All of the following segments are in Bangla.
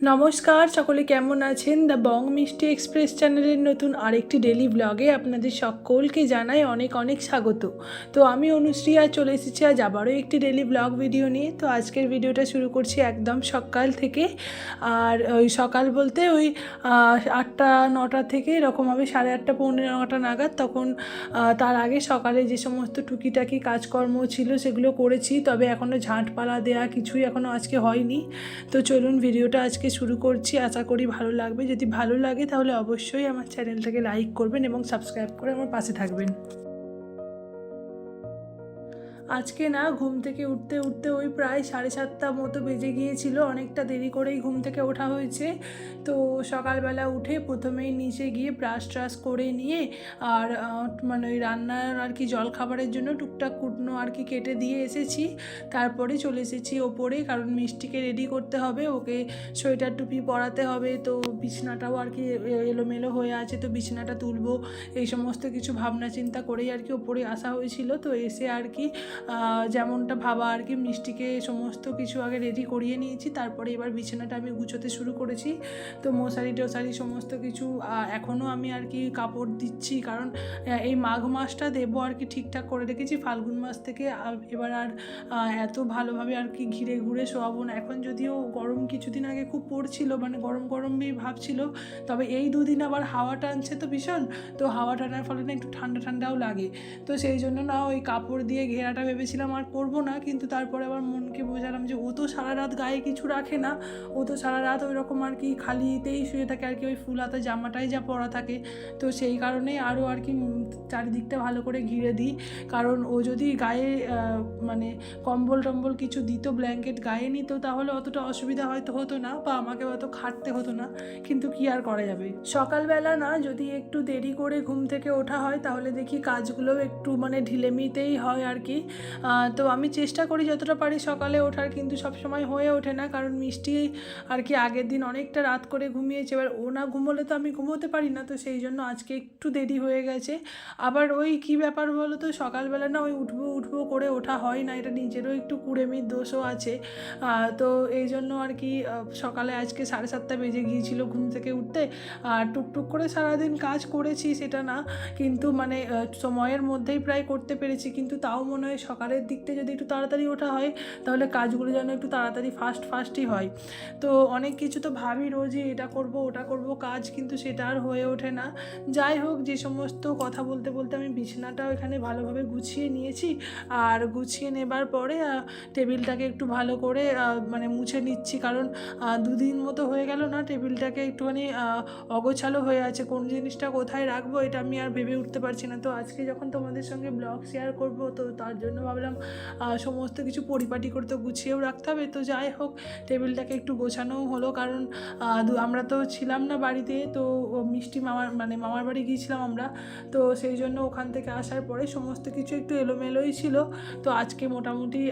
নমস্কার, সকলে কেমন আছেন? দ্য বং মিষ্টি এক্সপ্রেস চ্যানেলের নতুন আরেকটি ডেলি ব্লগে আপনাদের সকলকে জানাই অনেক অনেক স্বাগত। তো আমি অনুশ্রী আজ চলে এসেছি আজ আবারও একটি ডেলি ব্লগ ভিডিও নিয়ে। তো আজকের ভিডিওটা শুরু করছি একদম সকাল থেকে। আর ওই সকাল বলতে ওই আটটা, নটা থেকে এরকম হবে সাড়ে আটটা, পৌনে নটা নাগাদ তখন তার আগে সকালে যে সমস্ত টুকিটাকি কাজকর্ম ছিল সেগুলো করেছি। তবে এখনও ঝাঁটপালা দেওয়া কিছুই এখনও আজকে হয়নি। তো চলুন ভিডিওটা আজকে শুরু করছি। আশা করি ভালো লাগবে। যদি ভালো লাগে তাহলে অবশ্যই আমার চ্যানেলটাকে লাইক করবেন এবং সাবস্ক্রাইব করে আমার পাশে থাকবেন। আজকে না ঘুম থেকে উঠতে উঠতে ওই প্রায় সাড়ে সাতটা মতো বেজে গিয়েছিল। অনেকটা দেরি করেই ঘুম থেকে ওঠা হয়েছে। তো সকালবেলা উঠে প্রথমেই নিচে গিয়ে ব্রাশ ট্রাশ করে নিয়ে আর মানে ওই রান্নার আর কি জল খাবারের জন্য টুকটাক কুটনো আর কি কেটে দিয়ে এসেছি। তারপরে চলে এসেছি ওপরে কারণ মিষ্টিকে রেডি করতে হবে। ওকে সোয়েটার টুপি পরাতে হবে। তো বিছনাটাও আর কি এলোমেলো হয়ে আছে। তো বিছনাটা তুলবো। এই সমস্ত কিছু ভাবনা চিন্তা করেই আর কি ওপরে আসা হয়েছিল। তো এসে আর কি যেমনটা ভাবা আর কি, মিষ্টিকে সমস্ত কিছু আগে রেডি করিয়ে নিয়েছি, তারপরে এবার বিছানাটা আমি গুছোতে শুরু করেছি। তো মশারি টশারি সমস্ত কিছু এখনও আমি আর কি কাপড় দিচ্ছি, কারণ এই মাঘ মাসটা দেবো আর কি ঠিকঠাক করে রেখেছি। ফাল্গুন মাস থেকে এবার আর এত ভালোভাবে আর কি ঘিরে ঘুরে শোয়াবো না। এখন যদিও গরম কিছুদিন আগে খুব পড়ছিল মানে গরম গরমই ভাবছিল, তবে এই দুদিন আবার হাওয়া টানছে তো ভীষণ, তো হাওয়া টানার ফলে না একটু ঠান্ডা ঠান্ডাও লাগে। তো সেই জন্য না ওই কাপড় দিয়ে ঘেরাটা ভেবেছিলাম আর করব না, কিন্তু তারপরে আবার মনকে বোঝালাম যে ও তো সারা রাত গায়ে কিছু রাখে না, ও তো সারা রাত ওই রকম আর কি খালিতেই শুয়ে থাকে, আর কি ওই ফুল হাতা জামাটাই যা পরা থাকে। তো সেই কারণে আরও আর কি চারিদিকটা ভালো করে ঘিরে দিই, কারণ ও যদি গায়ে মানে কম্বল টম্বল কিছু দিত, ব্ল্যাঙ্কেট গায়ে নিত, তাহলে অতটা অসুবিধা হয়তো হতো না, বা আমাকে অত খাটতে হতো না, কিন্তু কি আর করা যাবে? সকালবেলা না, যদি একটু দেরি করে ঘুম থেকে ওঠা হয়, তাহলে দেখি কাজগুলো একটু মানে ঢিলেমিতেই হয় আর কি। তো আমি চেষ্টা করি যতটা পারি সকালে ওঠার, কিন্তু সবসময় হয়ে ওঠে না, কারণ মিষ্টি আর কি আগের দিন অনেকটা রাত করে ঘুমিয়েছে। এবার ও না ঘুমোলে তো আমি ঘুমোতে পারি না, তো সেই জন্য আজকে একটু দেরি হয়ে গেছে। আবার ওই কি ব্যাপার বলো তো, সকালবেলা না ওই উঠবো উঠবো করে ওঠা হয় না, এটা নিজেরও একটু কুড়েমির দোষও আছে। তো এই জন্য আর কি সকালে আজকে সাড়ে সাতটা বেজে গিয়েছিল ঘুম থেকে উঠতে। আর টুকটুক করে সারাদিন কাজ করেছি সেটা না, কিন্তু মানে সময়ের মধ্যেই প্রায় করতে পেরেছি, কিন্তু তাও মনে হয় সকালের দিকটা যদি একটু তাড়াতাড়ি ওঠা হয়, তাহলে কাজগুলো যেন একটু তাড়াতাড়ি ফাস্ট ফাস্টই হয়। তো অনেক কিছু তো ভাবি রোজই, এটা করব, ওটা করব, কাজ কিন্তু সেটা আর হয়ে ওঠে না। যাই হোক, যে সমস্ত কথা বলতে বলতে আমি বিছানাটাও এখানে ভালোভাবে গুছিয়ে নিয়েছি। আর গুছিয়ে নেবার পরে টেবিলটাকে একটু ভালো করে মানে মুছে নিচ্ছি। কারণ দুদিন মতো হয়ে গেল না, টেবিলটাকে একটুখানি অগোছালো হয়ে আছে। কোন জিনিসটা কোথায় রাখব, এটা আমি আর ভেবে উঠতে পারছি না। তো আজকে যখন তোমাদের সঙ্গে ব্লগ শেয়ার করব, তো তার জন্য ভাবলাম সমস্ত কিছু পরিপাটি করতে গুছিয়েও রাখতে হবে। তো যাই হোক, টেবিলটাকে একটু গোছানোও হলো কারণ আমরা তো ছিলাম না বাড়িতে, তো মিষ্টি মামার মানে মামার বাড়ি গিয়েছিলাম আমরা। তো সেই জন্য ওখান থেকে আসার পরে সমস্ত কিছু একটু এলোমেলোই ছিল। তো আজকে মোটামুটি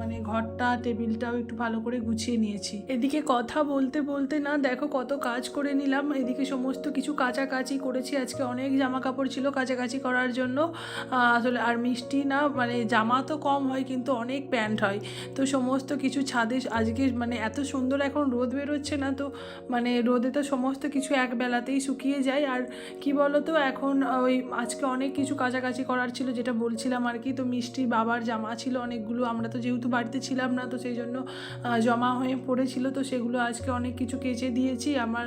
মানে ঘরটা, টেবিলটাও একটু ভালো করে গুছিয়ে নিয়েছি। এদিকে কথা বলতে বলতে না, দেখো কত কাজ করে নিলাম। এদিকে সমস্ত কিছু কাচাকাচি করেছি। আজকে অনেক জামা কাপড় ছিল কাচাকাচি করার জন্য। আসলে আর মিষ্টি না মানে তো কম হয়, কিন্তু অনেক প্যান্ট হয়। তো সমস্ত কিছু ছাদে আজকে মানে এত সুন্দর এখন রোদ বেরোচ্ছে না, তো মানে রোদে তো সমস্ত কিছু এক বেলাতেই শুকিয়ে যায়। আর কি বলো তো এখন ওই আজকে অনেক কিছু কাছাকাছি করার ছিল, যেটা বলছিলাম আর কি, তো মিষ্টি বাবার জামা ছিল অনেকগুলো। আমরা তো যেহেতু বাড়িতে ছিলাম না, তো সেই জন্য জমা হয়ে পড়েছিল, তো সেগুলো আজকে অনেক কিছু কেচে দিয়েছি। আমার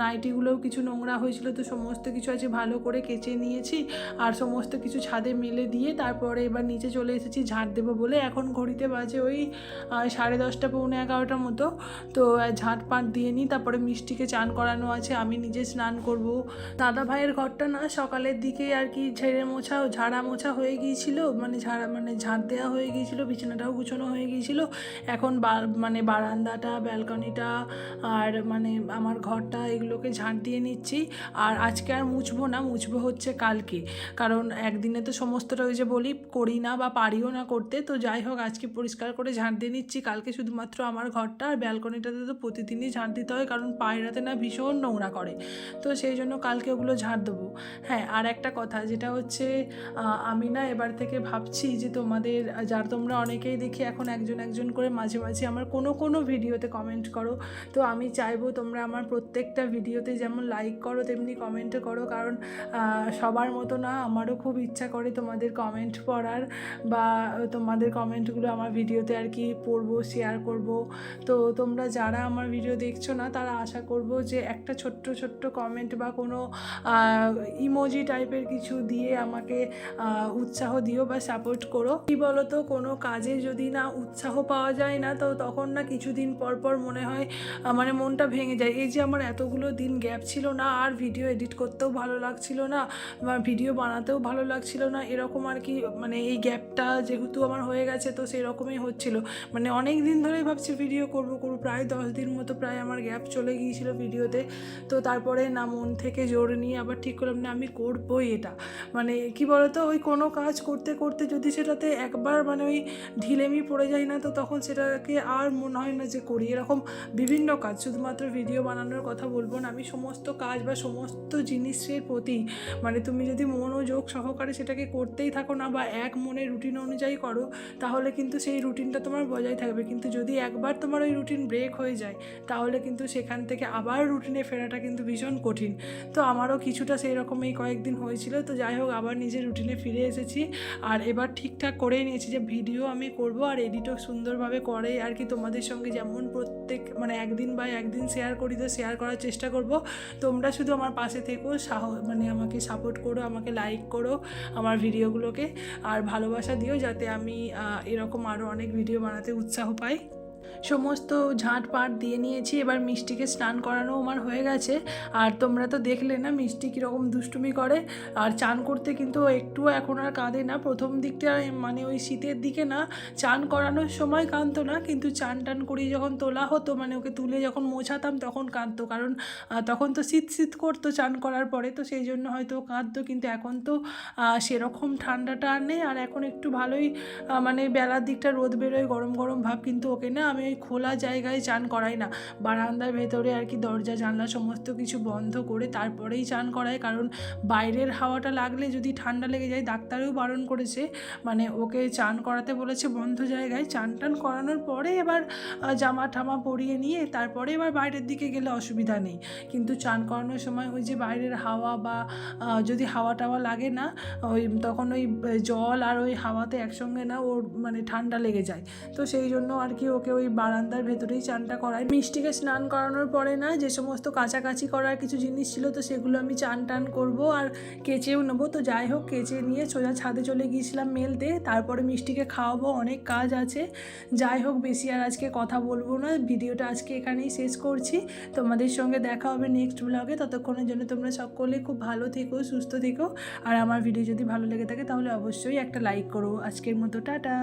নাইটিগুলোও কিছু নোংরা হয়েছিল, তো সমস্ত কিছু আজকে ভালো করে কেচে নিয়েছি। আর সমস্ত কিছু ছাদে মেলে দিয়ে তারপরে এবার নিচে চলে এসেছি, ঝাঁট দেবো বলে। এখন ঘড়িতে বাজে ওই সাড়ে দশটা, পৌনে এগারোটার মতো। তো ঝাঁট পাট দিয়ে নিই, তারপরে মিষ্টিকে চান করানো আছে। আমি নিজে স্নান করব। দাদা ভাইয়ের ঘরটা না, সকালের দিকে আর কি ঝেড়ে মোছা ঝাড়া মোছা হয়ে গিয়েছিল মানে ঝাড়া মানে ঝাঁট দেওয়া হয়ে গিয়েছিল, বিছানাটাও গুছানো হয়ে গিয়েছিল। এখন মানে বারান্দাটা, ব্যালকনিটা আর মানে আমার ঘরটা, এগুলোকে ঝাঁট দিয়ে নিচ্ছি। আর আজকে আর মুছবো না, মুছবো হচ্ছে কালকে। কারণ একদিনে তো সমস্তটা ওই যে বলি, করি না বা পারিও না করতে। তো যাই হোক, আজকে পরিষ্কার করে ঝাঁট দিয়ে নিচ্ছি। কালকে শুধুমাত্র আমার ঘরটা আর ব্যালকনিটাতে তো প্রতিদিনই ঝাঁট দিতে হয়, কারণ পায়রাতে না ভীষণ নোংরা করে। তো সেই জন্য কালকে ওগুলো ঝাঁট দেবো। হ্যাঁ আর একটা কথা, যেটা হচ্ছে আমি না এবার থেকে ভাবছি যে তোমাদের, যার তোমরা অনেকেই দেখি এখন একজন একজন করে মাঝে মাঝে আমার কোনো কোনো ভিডিওতে কমেন্ট করো। তো আমি চাইব তোমরা আমার প্রত্যেকটা ভিডিওতে যেমন লাইক করো, তেমনি কমেন্টও করো। কারণ সবার মতো না আমারও খুব ইচ্ছা করে তোমাদের কমেন্ট পড়ার। বা তোমাদের কমেন্টগুলো আমার ভিডিওতে আর কি পড়ব শেয়ার করব। তো তোমরা যারা আমার ভিডিও দেখছ না, তারা আশা করব যে একটা ছোট্ট ছোট্ট কমেন্ট বা কোনো ইমোজি টাইপের কিছু দিয়ে আমাকে উৎসাহ দিও বা সাপোর্ট করো। কি বলো তো কোনো কাজে যদি না উৎসাহ পাওয়া যায় না, তো তখন না কিছুদিন পর পর মনে হয় মানে মনটা ভেঙে যায়। এই যে আমার এতগুলো দিন গ্যাপ ছিল না, আর ভিডিও এডিট করতেও ভালো লাগছিল না, বা ভিডিও বানাতেও ভালো লাগছিল না, এরকম আর কি মানে এই গ্যাপটা যেহেতু আমার হয়ে গেছে, তো সেই রকমই হচ্ছিল। মানে অনেক দিন ধরেই ভাবছি ভিডিও করব, করব। প্রায় দশ দিন মতো প্রায় আমার গ্যাপ চলে গিয়েছিল ভিডিওতে তো। তারপরে না, মন থেকে জোর নিয়ে আবার ঠিক করলাম, না, আমি করবোই এটা। মানে কি বলতো, ওই কোনো কাজ করতে করতে যদি সেটাতে একবার মানে ওই ঢিলেমি পড়ে যায় না, তো তখন সেটাকে আর মনে হয় না যে করি। এরকম বিভিন্ন কাজ, শুধুমাত্র ভিডিও বানানোর কথা বলব না, আমি সমস্ত কাজ বা সমস্ত জিনিসের প্রতি মানে তুমি যদি মনোযোগ সহকারে সেটাকে করতেই থাকো না, বা এক মনে রুটিন অনুযায়ী করো, তাহলে কিন্তু সেই রুটিনটা তোমার বজায় থাকবে। কিন্তু যদি একবার তোমার ওই রুটিন ব্রেক হয়ে যায়, তাহলে কিন্তু সেখান থেকে আবার রুটিনে ফেরাটা কিন্তু ভীষণ কঠিন। তো আমারও কিছুটা সেই রকম এই কয়েকদিন হয়েছিল, তো যাই হোক, আবার নিজের রুটিনে ফিরে এসেছি। আর এবার ঠিকঠাক করেই নিয়েছি যে ভিডিও আমি করব আর এডিটও সুন্দরভাবে করে আর কি তোমাদের সঙ্গে যেমন প্রত্যেক মানে একদিন বা একদিন শেয়ার করি, তো শেয়ার করার চেষ্টা করব। তোমরা শুধু আমার পাশে থেকো, সাহ মানে আমাকে সাপোর্ট করো, আমাকে লাইক করো আমার ভিডিওগুলোকে আর ভালোবাসা দিও যাতে আমি এরকম আরও অনেক ভিডিও বানাতে উৎসাহ পাই। সমস্ত ঝাঁট পাট দিয়ে নিয়েছি, এবার মিষ্টিকে স্নান করানো আমার হয়ে গেছে। আর তোমরা তো দেখলে না মিষ্টি কীরকম দুষ্টুমি করে। আর চান করতে কিন্তু একটুও এখন আর কাঁদে না। প্রথম দিকটা মানে ওই শীতের দিকে না, চান করানোর সময় কাঁদতো না। কিন্তু চান টান করিয়ে যখন তোলা হতো মানে ওকে তুলে যখন মোছাতাম তখন কাঁদতো। কারণ তখন তো শীত শীত করতো চান করার পরে। তো সেই জন্য হয়তো কাঁদতো। কিন্তু এখন তো সেরকম ঠান্ডাটা আর নেই। আর এখন একটু ভালোই মানে বেলার দিকটা রোদ বেরোয়, গরম গরম ভাব। কিন্তু ওকে না আমি ওই খোলা জায়গায় চান করাই না। বারান্দার ভেতরে আর কি দরজা, জানলা সমস্ত কিছু বন্ধ করে তারপরেই চান করাই। কারণ বাইরের হাওয়াটা লাগলে যদি ঠান্ডা লেগে যায়, ডাক্তারেও বারণ করেছে। মানে ওকে চান করাতে বলেছে বন্ধ জায়গায়। চান টান করানোর পরে এবার জামা ঠামা পরিয়ে নিয়ে তারপরে এবার বাইরের দিকে গেলে অসুবিধা নেই। কিন্তু চান করানোর সময় ওই যে বাইরের হাওয়া বা যদি হাওয়া টাওয়া লাগে না, ওই তখন ওই জল আর ওই হাওয়াতে একসঙ্গে না ওর মানে ঠান্ডা লেগে যায়। তো সেই জন্য আর কি ওকে ওই বারান্দার ভেতরেই চানটা করাই। মিষ্টিকে স্নান করানোর পরে না যে সমস্ত কাছাকাছি করার কিছু জিনিস ছিল তো সেগুলো আমি চান টান করব আর কেচেও নেব। তো যাই হোক, কেচে নিয়ে সোজা ছাদে চলে গিয়েছিলাম মেলতে। তারপরে মিষ্টিকে খাওয়াবো, অনেক কাজ আছে। যাই হোক, বেশি আর আজকে কথা বলব না। ভিডিওটা আজকে এখানেই শেষ করছি। তোমাদের সঙ্গে দেখা হবে নেক্সট ব্লগে ততক্ষণের জন্য তোমরা সকলে খুব ভালো থেকো, সুস্থ থেকো। আর আমার ভিডিও যদি ভালো লেগে থাকে, তাহলে অবশ্যই একটা লাইক করো। আজকের মতো, টাটা।